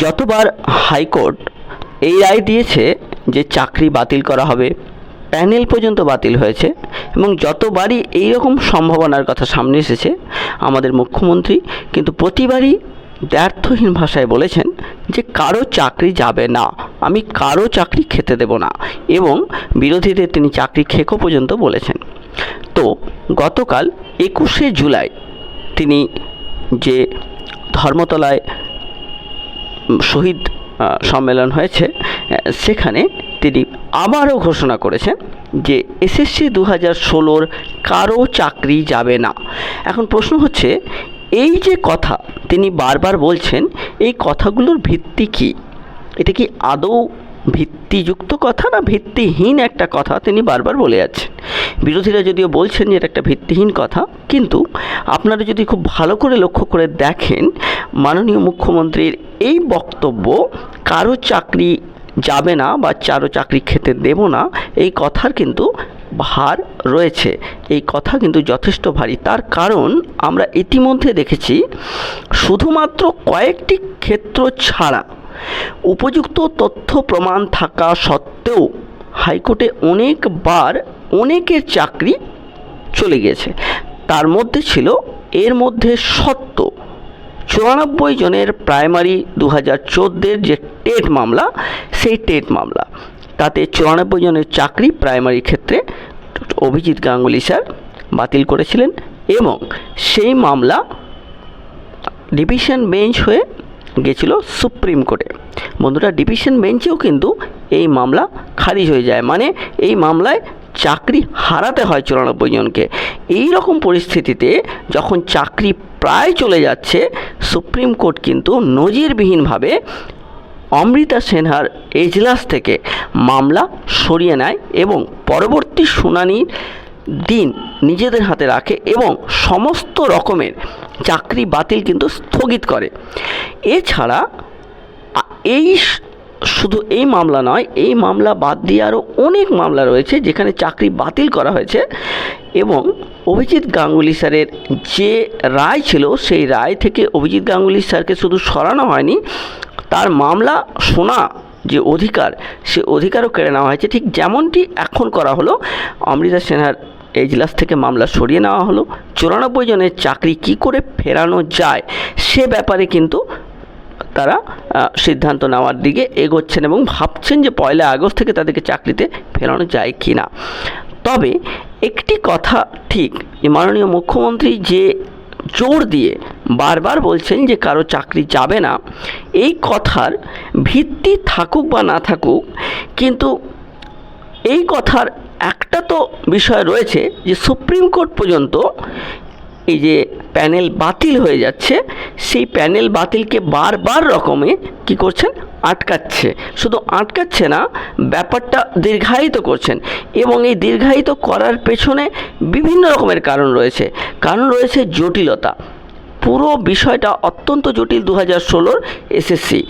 যতবার হাইকোর্ট এই রায় দিয়েছে যে চাকরি বাতিল করা হবে, প্যানেল পর্যন্ত বাতিল হয়েছে এবং যতবারই এই রকম সম্ভাবনার কথা সামনে এসেছে, আমাদের মুখ্যমন্ত্রী কিন্তু প্রতিবারই দ্ব্যর্থহীন ভাষায় বলেছেন যে কারও চাকরি যাবে না, আমি কারও চাকরি খেতে দেব না এবং বিরোধীদের তিনি চাকরি খেকো পর্যন্ত বলেছেন। তো গতকাল একুশে জুলাই তিনি যে ধর্মতলায় শহীদ সম্মেলন হয়েছে সেখানে তিনি আবারও ঘোষণা করেছেন যে এসএসসি দু হাজার ষোলোর কারও চাকরি যাবে না। এখন প্রশ্ন হচ্ছে, এই যে কথা তিনি বারবার বলছেন, এই কথাগুলোর ভিত্তি কী? এটা কি আদৌ ভিত্তিযুক্ত কথা না ভিত্তিহীন একটা কথা তিনি বারবার বলে যাচ্ছেন। বিরোধীরা যদিও বলছেন যে এটা একটা ভিত্তিহীন কথা, কিন্তু আপনারা যদি খুব ভালো করে লক্ষ্য করে দেখেন, মাননীয় মুখ্যমন্ত্রীর এই বক্তব্য, কারও চাকরি যাবে না বা চারো চাকরি খেতে দেব না, এই কথার কিন্তু ভার রয়েছে। এই কথা কিন্তু যথেষ্ট ভারী। তার কারণ আমরা ইতিমধ্যে দেখেছি, শুধুমাত্র কয়েকটি ক্ষেত্র ছাড়া উপযুক্ত তথ্য প্রমাণ থাকা সত্ত্বেও হাইকোর্টে অনেকবার অনেকের চাকরি চলে গিয়েছে। তার মধ্যে ছিল, এর মধ্যে সত্য, চুরানব্বই জনের প্রাইমারি দু হাজার চোদ্দের যে টেট মামলা, সেই টেট মামলা। তাতে চুরানব্বই জনের চাকরি প্রাইমারি ক্ষেত্রে অভিজিৎ গাঙ্গুলি স্যার বাতিল করেছিলেন এবং সেই মামলা ডিভিশন বেঞ্চ হয়ে গেছিল সুপ্রিম কোর্টে। বন্ধুরা, ডিভিশন বেঞ্চেও কিন্তু এই মামলা খারিজ হয়ে যায়। মানে এই মামলায় চাকরি হারাতে হয় চুরানব্বই জনকে। এই রকম পরিস্থিতিতে যখন চাকরি প্রায় চলে যাচ্ছে, সুপ্রিম কোর্ট কিন্তু নজিরবিহীনভাবে অমৃতা সেনহার এজলাস থেকে মামলা সরিয়ে নেয় এবং পরবর্তী শুনানির দিন নিজেদের হাতে রাখে এবং সমস্ত রকমের চাকরি বাতিল কিন্তু স্থগিত করে। এছাড়া এই শুধু এই মামলা নয়, এই মামলা বাদ দিয়ে আরও অনেক মামলা রয়েছে যেখানে চাকরি বাতিল করা হয়েছে এবং অভিজিৎ গাঙ্গুলি স্যারের যে রায় ছিল, সেই রায় থেকে অভিজিৎ গাঙ্গুলি স্যারকে শুধু সরানো হয়নি, তার মামলা শোনা যে অধিকার, সে অধিকারও কেড়ে নেওয়া হয়েছে। ঠিক যেমনটি এখন করা হলো, অমৃতা সিনহার এজলাস থেকে মামলা সরিয়ে নেওয়া হলো। চুরানব্বই জনের চাকরি কি করে ফেরানো যায়, সে ব্যাপারে কিন্তু তারা সিদ্ধান্ত নেওয়ার দিকে এগোচ্ছেন এবং ভাবছেন যে পয়লা আগস্ট থেকে তাদেরকে চাকরিতে ফেরানো যায় কি না তবে একটি কথা ঠিক মাননীয় মুখ্যমন্ত্রী যে জোর দিয়ে বারবার বলছেন যে কারও চাকরি যাবে না, এই কথার ভিত্তি থাকুক বা না থাকুক, কিন্তু এই কথার একটা তো বিষয় রয়েছে যে সুপ্রিম কোর্ট পর্যন্ত এই যে প্যানেল বাতিল হয়ে যাচ্ছে, সেই প্যানেল বাতিলকে বারবার রকমে কি করছেন? আটকাচ্ছে। শুধু আটকাচ্ছে না, ব্যাপারটা দীর্ঘায়িত করছেন এবং এই দীর্ঘায়িত করার পেছনে বিভিন্ন রকমের কারণ রয়েছে। কারণ রয়েছে জটিলতা। পুরো বিষয়টা অত্যন্ত জটিল দু হাজার ষোলোর এসএসসি।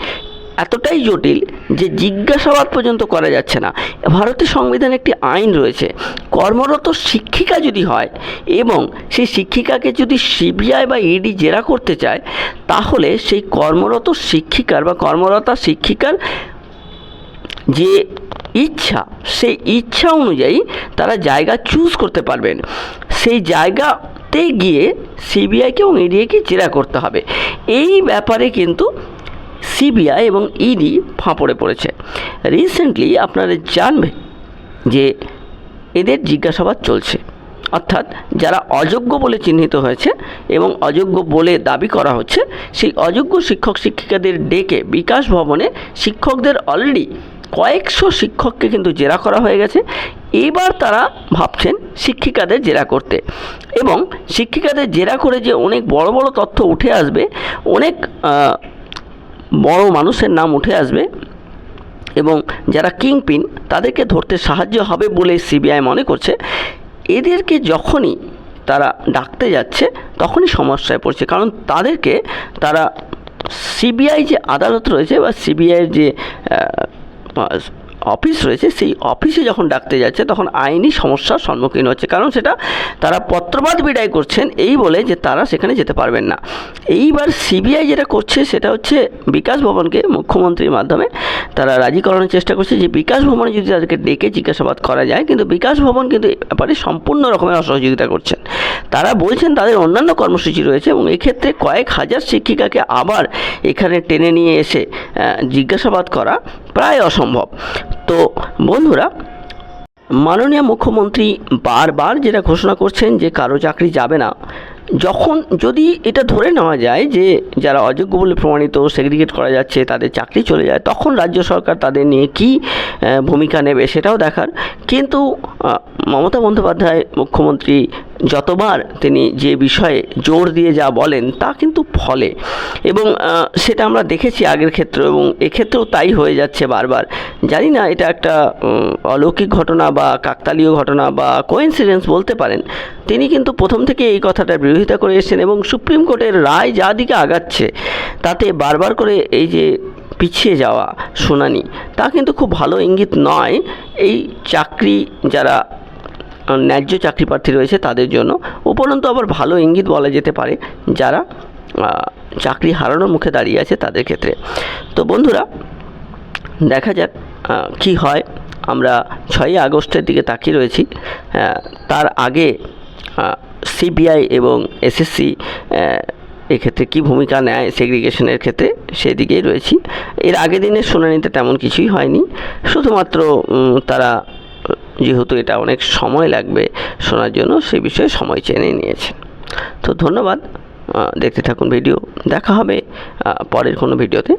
এতটাই জটিল যে জিজ্ঞাসাবাদ পর্যন্ত করা যাচ্ছে না। ভারতের সংবিধানে একটি আইন রয়েছে। কর্মরত শিক্ষিকা যদি হয় এবং সেই শিক্ষিকাকে যদি সিবিআই বা ইডি জেরা করতে চায়, তাহলে সেই কর্মরত শিক্ষিকার বা কর্মরতা শিক্ষিকার যে ইচ্ছা, সেই ইচ্ছা অনুযায়ী তারা জায়গা চুজ করতে পারবেন। সেই জায়গাতে গিয়ে সিবিআইকে এবং ইডিকে জেরা করতে হবে। এই ব্যাপারে কিন্তু সিবিআই এবং ইডি ফাঁপড়ে পড়েছে। রিসেন্টলি আপনারা জানবেন যে এদের জিজ্ঞাসাবাদ চলছে। অর্থাৎ যারা অযোগ্য বলে চিহ্নিত হয়েছে এবং অযোগ্য বলে দাবি করা হচ্ছে, সেই অযোগ্য শিক্ষক শিক্ষিকাদের ডেকে বিকাশ ভবনে শিক্ষকদের অলরেডি কয়েকশো শিক্ষককে কিন্তু জেরা করা হয়ে গেছে। এবার তারা ভাবছেন শিক্ষিকাদের জেরা করতে। এবং শিক্ষিকাদের জেরা করে যে অনেক বড় বড় তথ্য উঠে আসবে, অনেক বড় মানুষের নাম উঠে আসবে এবং যারা কিংপিন তাদেরকে ধরতে সাহায্য হবে বলে সিবিআই মনে করছে। এদেরকে যখনই তারা ডাকতে যাচ্ছে, তখনই সমস্যায় পড়ছে। কারণ তাদেরকে তারা সিবিআই যে আদালত রয়েছে বা সিবিআইয়ের যে অফিস রয়েছে, সেই অফিসে যখন ডাকতে যাচ্ছে, তখন আইনি সমস্যার সম্মুখীন হচ্ছে। কারণ সেটা তারা পত্রপাত বিদায় করছেন, এই বলে যে তারা সেখানে যেতে পারবেন না। এইবার সিবিআই যেটা করছে, সেটা হচ্ছে বিকাশ ভবনকে মুখ্যমন্ত্রীর মাধ্যমে তারা রাজি করানোর চেষ্টা করছে যে বিকাশ ভবনে যদি তাদেরকে ডেকে জিজ্ঞাসাবাদ করা যায়, কিন্তু বিকাশ ভবন কিন্তু ব্যাপারে সম্পূর্ণ রকমের অসহযোগিতা করছেন। তারা বলছেন তাদের অন্যান্য কর্মসূচি রয়েছে এবং এক্ষেত্রে কয়েক হাজার শিক্ষিকাকে আবার এখানে টেনে নিয়ে এসে জিজ্ঞাসাবাদ করা প্রায় অসম্ভব। তো বন্ধুরা, মাননীয় মুখ্যমন্ত্রী বারবার যেটা ঘোষণা করছেন যে কারও চাকরি যাবে না, যখন যদি এটা ধরে নেওয়া যায় যে যারা অযোগ্য বলে প্রমাণিত, সেগ্রিগেট করা যাচ্ছে, তাদের চাকরি চলে যায়, তখন রাজ্য সরকার তাদের নিয়ে কী ভূমিকা নেবে সেটাও দেখার। কিন্তু মমতা বন্দ্যোপাধ্যায় মুখ্যমন্ত্রী যতবার তিনি যে বিষয়ে জোর দিয়ে যা বলেন তা কিন্তু ফলে। এবং সেটা আমরা দেখেছি আগের ক্ষেত্রে এবং এক্ষেত্রেও তাই হয়ে যাচ্ছে বারবার। জানি না এটা একটা অলৌকিক ঘটনা বা কাকতালীয় ঘটনা বা কোইন্সিডেন্স বলতে পারেন। তিনি কিন্তু প্রথম থেকে এই কথাটার বিরোধিতা করে এসেছেন এবং সুপ্রিম কোর্টের রায় যা দিকে আগাচ্ছে, তাতে বারবার করে এই যে পিছিয়ে যাওয়া শুনানি, তা কিন্তু খুব ভালো ইঙ্গিত নয়। এই চাকরি যারা ন্যায্য চাকরি প্রার্থী রয়েছে তাদের জন্য। উপরন্তু আবার ভালো ইঙ্গিত বলা যেতে পারে যারা চাকরি হারানোর মুখে দাঁড়িয়ে আছে তাদের ক্ষেত্রে। তো বন্ধুরা, দেখা যাক কি হয়। আমরা ছয়ই আগস্টের দিকে তাকিয়ে রয়েছি। তার আগে সিবিআই এবং এসএসসি এক্ষেত্রে কী ভূমিকা নেয় সেগ্রিগেশনের ক্ষেত্রে সেদিকেই রয়েছি। এর আগের দিনের শুনানিতে তেমন কিছুই হয়নি। শুধুমাত্র তারা যেহেতু এটা অনেক সময় লাগবে শোনার জন্য, সে বিষয়ে সময় চেনে নিয়েছেন তো ধন্যবাদ দেখতে থাকুন ভিডিও। দেখা হবে পরের কোনো ভিডিওতে।